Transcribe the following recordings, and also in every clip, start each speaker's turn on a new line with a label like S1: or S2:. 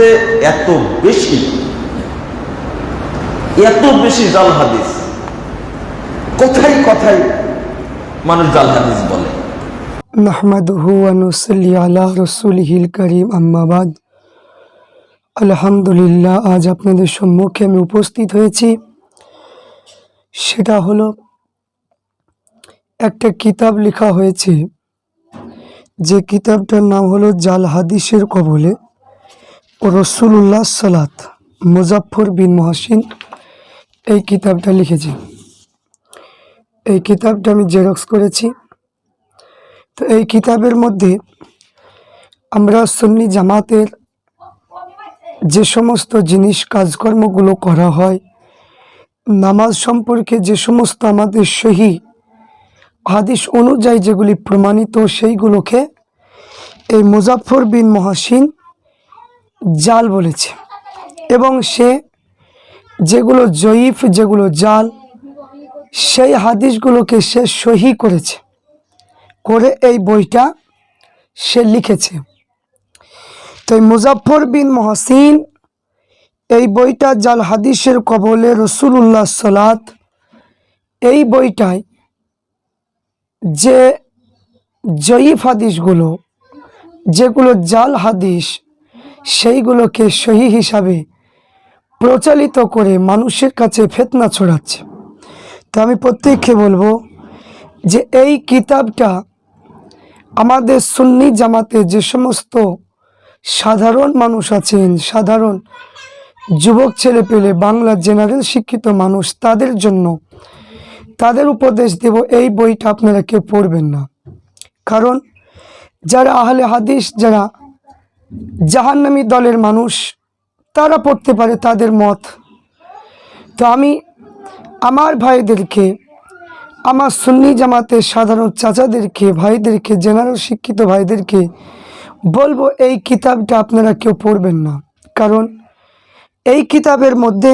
S1: হাদিসে এত বেশি এত বেশি জাল হাদিস, কোথায় কোথায় মানুষ জাল হাদিস বলে।
S2: নাহমাদুহু আনুসল্লি আলা রসুলহিল করিম আম্মাবাদ আলহামদুলিল্লাহ, আজ আপনাদের সম্মুখে আমি উপস্থিত হয়েছি। সেটা হলো, একটা কিতাব লেখা হয়েছে। যে কিতাবটার নাম হলো জাল হাদিসের কবলে। রসুল্লাহ সালাত মুজাফর বিন মহাসিন এই কিতাবটা লিখেছে। এই কিতাবটা আমি জেরক্স করেছি। তো এই কিতাবের মধ্যে আমরা সুন্নি জামাতের যে সমস্ত জিনিস কাজকর্মগুলো করা হয়, নামাজ সম্পর্কে যে সমস্ত আমাদের সহি হাদিস অনুযায়ী যেগুলি প্রমাণিত সেইগুলোকে এই মুজাফর বিন মহাসিন জাল বলেছে। এবং সে যেগুলো জয়ীফ, যেগুলো জাল, সেই হাদিসগুলোকে সে সহি করেছে। করে এই বইটা সে লিখেছে। তো মুজাফর বিন মহসিন এই বইটা জাল হাদিসের কবলে রসুল্লাহ সালাত, এই বইটায় যে জয়ীফ হাদিসগুলো, যেগুলো জাল হাদিস সেইগুলোকে সহি হিসাবে প্রচলিত করে মানুষের কাছে ফেতনা ছড়াচ্ছে। তো আমি প্রত্যেককে বলব যে এই কিতাবটা আমাদের সুন্নি জামাতে যে সমস্ত সাধারণ মানুষ আছেন, সাধারণ যুবক ছেলে পেলে বাংলা জেনারেল শিক্ষিত মানুষ, তাদের জন্য তাদের উপদেশ দেব, এই বইটা আপনারা কেউ পড়বেন না। কারণ যারা আহলে হাদিস, যারা জাহান্নামী দলের মানুষ, তারা পড়তে পারে তাদের মত। তো আমি আমার ভাইদেরকে, আমার সুন্নি জামাতের সাধারণ চাচাদেরকে, ভাইদেরকে জেনারেল শিক্ষিত ভাইদেরকে বলব, এই কিতাবটা আপনারা কেউ পড়বেন না। কারণ এই কিতাবের মধ্যে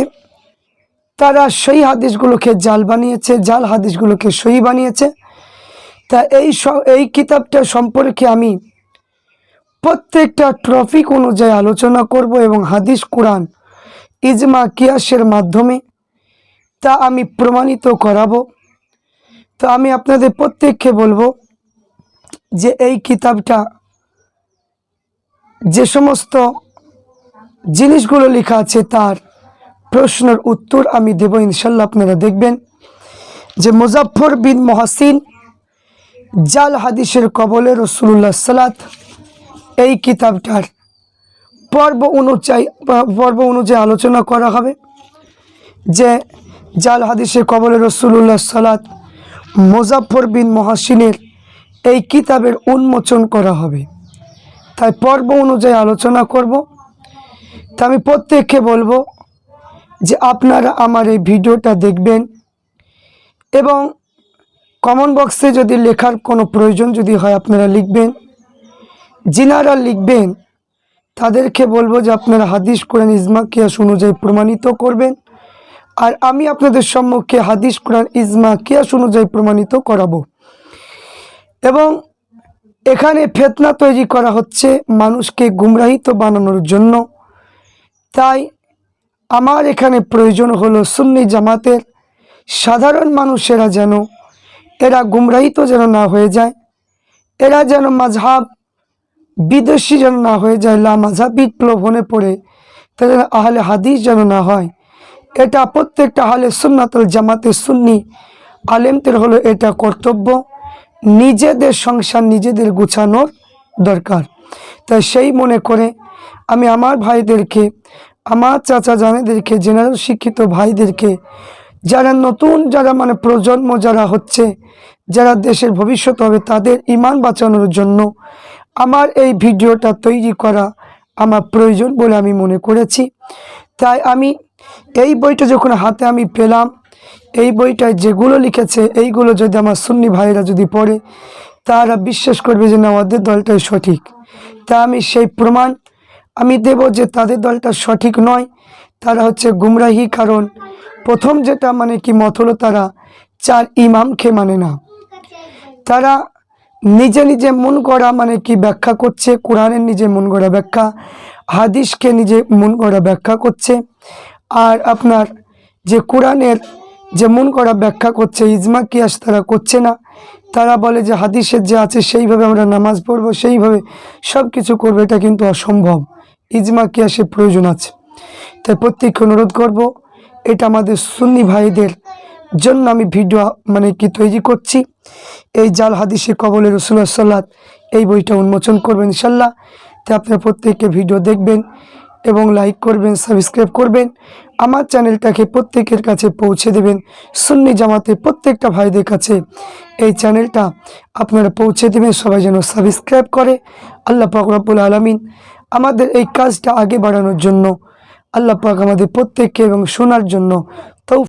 S2: তারা সই হাদিসগুলোকে জাল বানিয়েছে, জাল হাদিসগুলোকে সই বানিয়েছে। তা এই এই কিতাবটা সম্পর্কে আমি প্রত্যেকটা ট্রফিক অনুযায়ী আলোচনা করব এবং হাদিস কোরআন ইজমা কিয়াসের মাধ্যমে তা আমি প্রমাণিত করাবো। তো আমি আপনাদের প্রত্যেককে বলব যে এই কিতাবটা যে সমস্ত জিনিসগুলো লেখা আছে তার প্রশ্নের উত্তর আমি দেব ইনশাল্লাহ, আপনারা দেখবেন যে মুজাফর বিন মহাসিন জাল হাদিসের কবলে রসুল্লাহ সালাত এই কিতাবটার পর্ব অনুযায়ী পর্ব অনুযায়ী আলোচনা করা হবে যে জাল হাদিসের কবলে রসুল্লাহ সালাত মুজাফর বিন মহাসিনের এই কিতাবের উন্মোচন করা হবে। তাই পর্ব অনুযায়ী আলোচনা করব। তা আমি প্রত্যেককে বলব যে আপনারা আমার এই ভিডিওটা দেখবেন এবং কমেন্ট বক্সে যদি লেখার কোনো প্রয়োজন যদি হয় আপনারা লিখবেন। যিনারা লিখবেন, তাদেরকে বলব যে আপনারা হাদিস কোরআন ইজমা কিয়াস অনুযায়ী প্রমাণিত করবেন। আর আমি আপনাদের সম্মুখে হাদিস কোরআন ইজমা কিয়াস অনুযায়ী প্রমাণিত করাবো। এবং এখানে ফেতনা তৈরি করা হচ্ছে মানুষকে গুমরাহিত বানানোর জন্য। তাই আমার এখানে প্রয়োজন হলো সুন্নি জামাতের সাধারণ মানুষেরা যেন, এরা গুমরাহিত যেন না হয়ে যায়, এরা যেন মাঝহাব বিদেশি যেন না হয়ে যায়, লা মাঝহাব বিপ্লবনে পড়ে তাদের আহলে হাদিস যেন না হয়। এটা প্রত্যেকটা আহলে সুন্নাতুল জামাতের সুন্নি আলেমদের হলো এটা কর্তব্য। নিজেদের সংসার নিজেদের গুছানোর দরকার। তাই সেই মনে করে আমি আমার ভাইদেরকে, আমার চাচা জানেদেরকে, জেনারেল শিক্ষিত ভাইদেরকে, যারা নতুন যারা মানে প্রজন্ম যারা হচ্ছে, যারা দেশের ভবিষ্যৎ হবে, তাদের ইমান বাঁচানোর জন্য আমার এই ভিডিওটা তৈরি করা আমার প্রয়োজন বলে আমি মনে করেছি। তাই আমি এই বইটা যখন হাতে আমি পেলাম, এই বইটায় যেগুলো লিখেছে, এইগুলো যদি আমার সুন্নি ভাইরা যদি পড়ে, তারা বিশ্বাস করবে যে না, ওদের দলটাই সঠিক। তা আমি সেই প্রমাণ আমি দেব যে তাদের দলটা সঠিক নয়। তারা হচ্ছে গুমরাহি, কারণ প্রথম যেটা মানে কি মত হলো তারা, চার ইমামকে মানে না। তারা নিজে নিজে মন গড়া মানে কি ব্যাখ্যা করছে? কোরআনের নিজে মন গড়া ব্যাখ্যা, হাদিসকে নিজে মন করা ব্যাখ্যা করছে, আর আপনার যে কোরআনের যে মন করা ব্যাখ্যা করছে, ইজমা কিয়াস তারা করছে না। তারা বলে যে হাদিসের যে আছে, সেইভাবে আমরা নামাজ পড়ব, সেইভাবে সব কিছু করব, এটা কিন্তু অসম্ভব। ইজমা কিয়াসের প্রয়োজন আছে। তাই প্রত্যেককে অনুরোধ করব, এটা আমাদের সুন্নি ভাইদের জন্য আমি ভিডিও মানে কি তৈরি করছি। এই জাল হাদিসে কবলে রসুল্লাহ সাল্লাত এই বইটা উন্মোচন করবেন ইনশাল্লাহ। তাই আপনারা প্রত্যেককে ভিডিও দেখবেন এবং লাইক করবেন, সাবস্ক্রাইব করবেন। আমার চ্যানেলটাকে প্রত্যেকের কাছে পৌঁছে দেবেন। সুন্নি জামাতে প্রত্যেকটা ভাইদের কাছে এই চ্যানেলটা আপনারা পৌঁছে দেবেন। সবাই যেন সাবস্ক্রাইব করে। আল্লাহ পাক রব্বুল আলমিন আমাদের এই কাজটা আগে বাড়ানোর জন্য, আল্লাহ পাক আমাদের প্রত্যেককে এবং শোনার জন্য তৌ